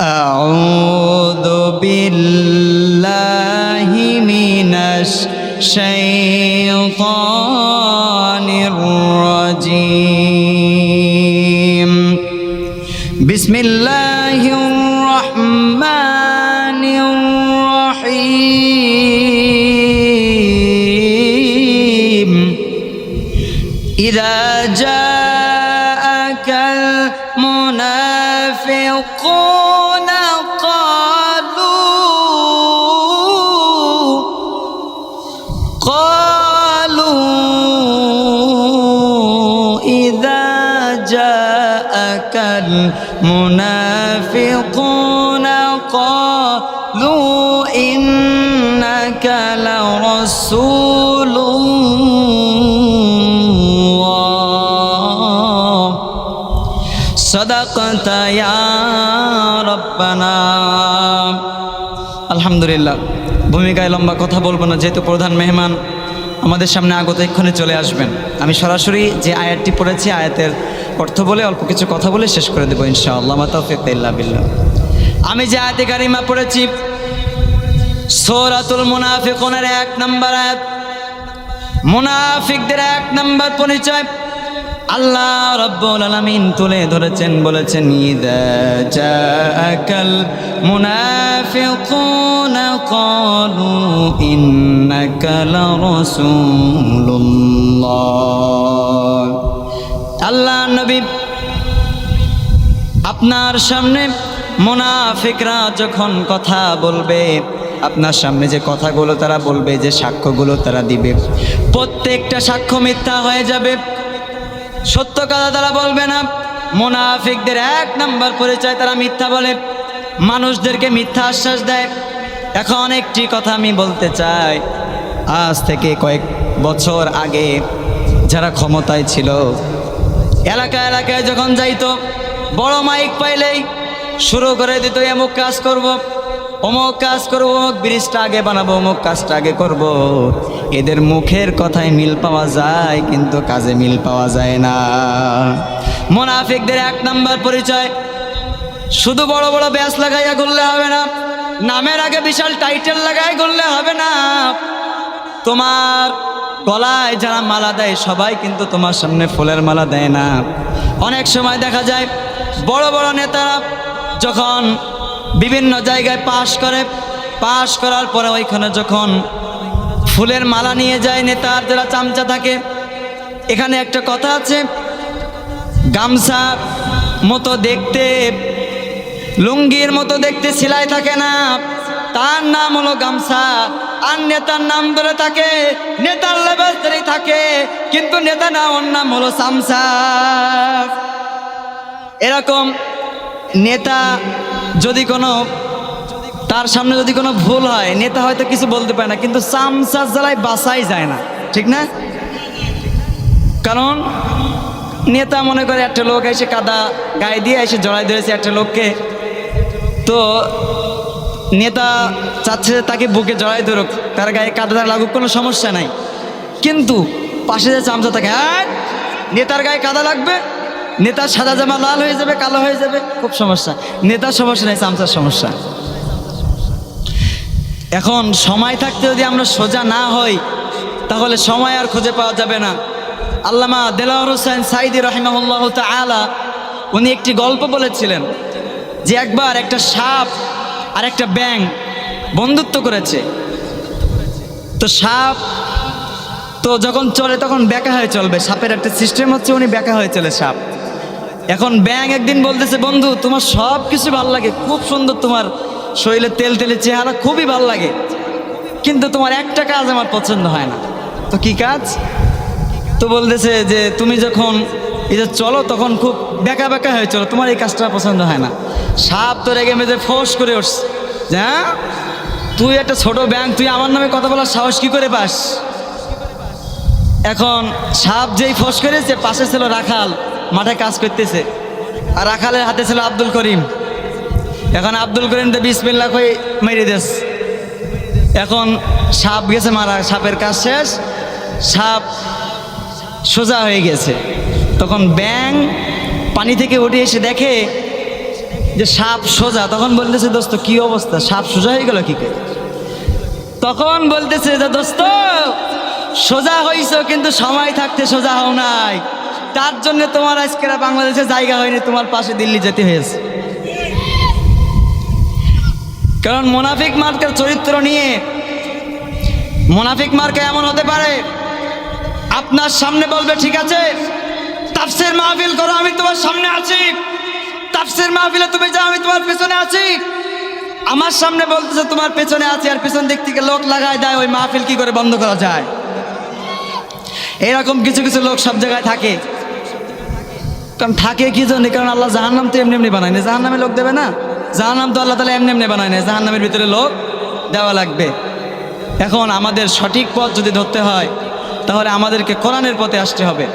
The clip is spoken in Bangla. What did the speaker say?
أعوذ بالله من الشيطان الرجيم. بسم الله الرحمن الرحيم. إذا جاءك المنافقون المنافقون قالوا إنك لرسول الله صدقت يا ربنا আলহামদুলিল্লাহ ভূমিকায় লম্বা কথা বলবো না যেহেতু প্রধান মেহমান আমাদের সামনে আগত এক্ষণে চলে আসবেন। আমি সরাসরি যে আয়াতটি পড়েছি, আয়াতের অর্থ বলে অল্প কিছু কথা বলে শেষ করে দেবো ইনশাআল্লাহ। আমি যে আয়াতে গারিমা পড়েছি, সৌরাতুল মুনাফিকুনের এক নম্বর আয়াত। মুনাফিকদের এক নম্বর পরিচয়। আল্লাহ রব্বুল আলামিন তুলে ধরেছেন, বলেছেন, ইদা জাআকাল মুনাফিকুনা ক্বালু ইন্নাকা লারাসূলুল্লাহ। আল্লাহ নবী, আপনার সামনে মুনাফিকরা যখন কথা বলবে, আপনার সামনে যে কথাগুলো তারা বলবে, যে সাক্ষ্যগুলো তারা দিবে, প্রত্যেকটা সাক্ষ্য মিথ্যা হয়ে যাবে। সত্য কথা তারা বলবে না। মুনাফিকদের এক নম্বর পরিচয় তারা মিথ্যা বলে। মানুষদেরকে মিথ্যা আশ্বাস দেয়। এখন একটি কথা আমি বলতে চাই। আজ থেকে কয়েক বছর আগে যারা ক্ষমতায় ছিল, এলাকা এলাকায় যখন যাইতো, বড় মাইক পাইলেই শুরু করে দিত এমুক কাজ করব। অমুক কাজ করব, অমুক ব্রিজটা আগে বানাবো, অমুক কাজটা আগে করব। এদের মুখের কথায় মিল পাওয়া যায়, কিন্তু কাজে মিল পাওয়া যায় না। মোনাফিকদের এক নাম্বার পরিচয়, শুধু বড় বড় ব্যাস লাগাইয়া করলে হবে না, নামের আগে বিশাল টাইটেল লাগাই করলে হবে না। তোমার গলায় যারা মালা দেয়, সবাই কিন্তু তোমার সামনে ফুলের মালা দেয় না। অনেক সময় দেখা যায়, বড় বড় নেতারা যখন বিভিন্ন জায়গায় পাশ করে, পাশ করার পরে ওইখানে যখন ফুলের মালা নিয়ে যায়, নেতার যারা চামচা থাকে, এখানে একটা কথা আছে, গামছা মতো দেখতে, লুঙ্গির মতো দেখতে সেলাই থাকে না, তার নাম হলো গামছা। আর নেতার নাম ধরে থাকে, নেতার লেবাস ধরে থাকে, কিন্তু নেতা না, ওর নাম হলো সামসা। এরকম নেতা যদি কোনো, তার সামনে যদি কোনো ভুল হয়, নেতা হয়তো কিছু বলতে পারে না, কিন্তু সামসার জ্বালায় বাসাই যায় না, ঠিক না? কারণ নেতা মনে করে একটা লোক এসে কাদা গায়ে দিয়ে এসে জড়াই ধরেছে একটা লোককে। তো নেতা চাচ্ছে তাকে বুকে জড়াই ধরুক, তার গায়ে কাদা লাগুক, কোনো সমস্যা নাই। কিন্তু পাশে যে চামচা থাকে হ্যাঁ নেতার গায়ে কাদা লাগবে? নেতার সাদা জামা লাল হয়ে যাবে, কালো হয়ে যাবে, খুব সমস্যা। নেতার সমস্যা নেই, চামচার সমস্যা। এখন সময় থাকতে যদি আমরা সোজা না হই, তাহলে সময় আর খুঁজে পাওয়া যাবে না। আল্লামা দেলাওয়ার হোসেন সাইদি রহিমাহুল্লাহ আলা উনি একটি গল্প বলেছিলেন যে একবার একটা সাপ আর একটা ব্যাং বন্ধুত্ব করেছে। তো সাপ তো যখন চলে তখন ব্যাকা হয়ে চলবে, সাপের একটা সিস্টেম হচ্ছে উনি ব্যাকা হয়ে চলে সাপ। এখন ব্যাং একদিন বলতেছে, বন্ধু, তোমার সব কিছু ভালো লাগে। খুব সুন্দর তোমার শরীরে তেল তেলে চেহারা, খুবই ভালো লাগে। কিন্তু তোমার একটা কাজ আমার পছন্দ হয় না। তো কি কাজ? তো বলতেছে যে, তুমি যখন এই যে চলো, তখন খুব বেকা বেকা হয়ে চলো। তোমার এই কাজটা পছন্দ হয় না। সাপ তো রেগে মেজে ফোর্স করে উঠস যে? হ্যাঁ তুই একটা ছোট ব্যাংক তুই আমার নামে কথা বলার সাহস কি করে পাস? এখন সাপ যেই ফোর্স করেছে, পাশে ছিল রাখাল। মাঠে কাজ করতেছে। আর রাখালের হাতে ছিল আব্দুল করিম। এখন আব্দুল করিম তো বিসমিল্লা কই মেরে দেস। এখন সাপ গেছে মারা, সাপের কাজ শেষ। সাপ সোজা হয়ে গেছে। তখন ব্যাং পানি থেকে উঠে এসে দেখে যে সাপ সোজা। তখন বলতেছে, দোস্ত, কি অবস্থা? সাপ সোজা হয়ে গেল কি করে? তখন বলতেছে যে, দোস্ত, সোজা হইছো, কিন্তু সময় থাকতে সোজা হও নাই। তার জন্য তোমার আজকের বাংলাদেশে জায়গা হয়নি, তোমার পাশে দিল্লি যেতে হয়েছে। কারণ মোনাফিক মার্কের চরিত্র নিয়ে, মোনাফিক মার্কে এমন হতে পারে, আপনার সামনে বলবে, ঠিক আছে, তাফসির মাহফিল করো, আমি তোমার সামনে আছি। তাফসির মাহফিলে তুমি যাও, আমি তোমার পেছনে আছি। আমার সামনে বলতেছে, তোমার পেছনে আছি আর পেছন দিক থেকে লোক লাগায় দেয়, ওই মাহফিল কি করে বন্ধ করা যায়? এরকম কিছু কিছু লোক সব জায়গায় থাকে। কারণ থাকে কি জন্য কারণ আল্লাহ জাহান নাম তো এমনি এমনি বানায় না জাহান্নামে লোক দেবে না? জাহান্নাম তো আল্লাহ তালা এমনি এমনি বানায় না জাহান্নামের ভিতরে লোক দেওয়া লাগবে। এখন আমাদের সঠিক পথ যদি ধরতে হয়, তাহলে আমাদেরকে কোরআনের পথে আসতে হবে।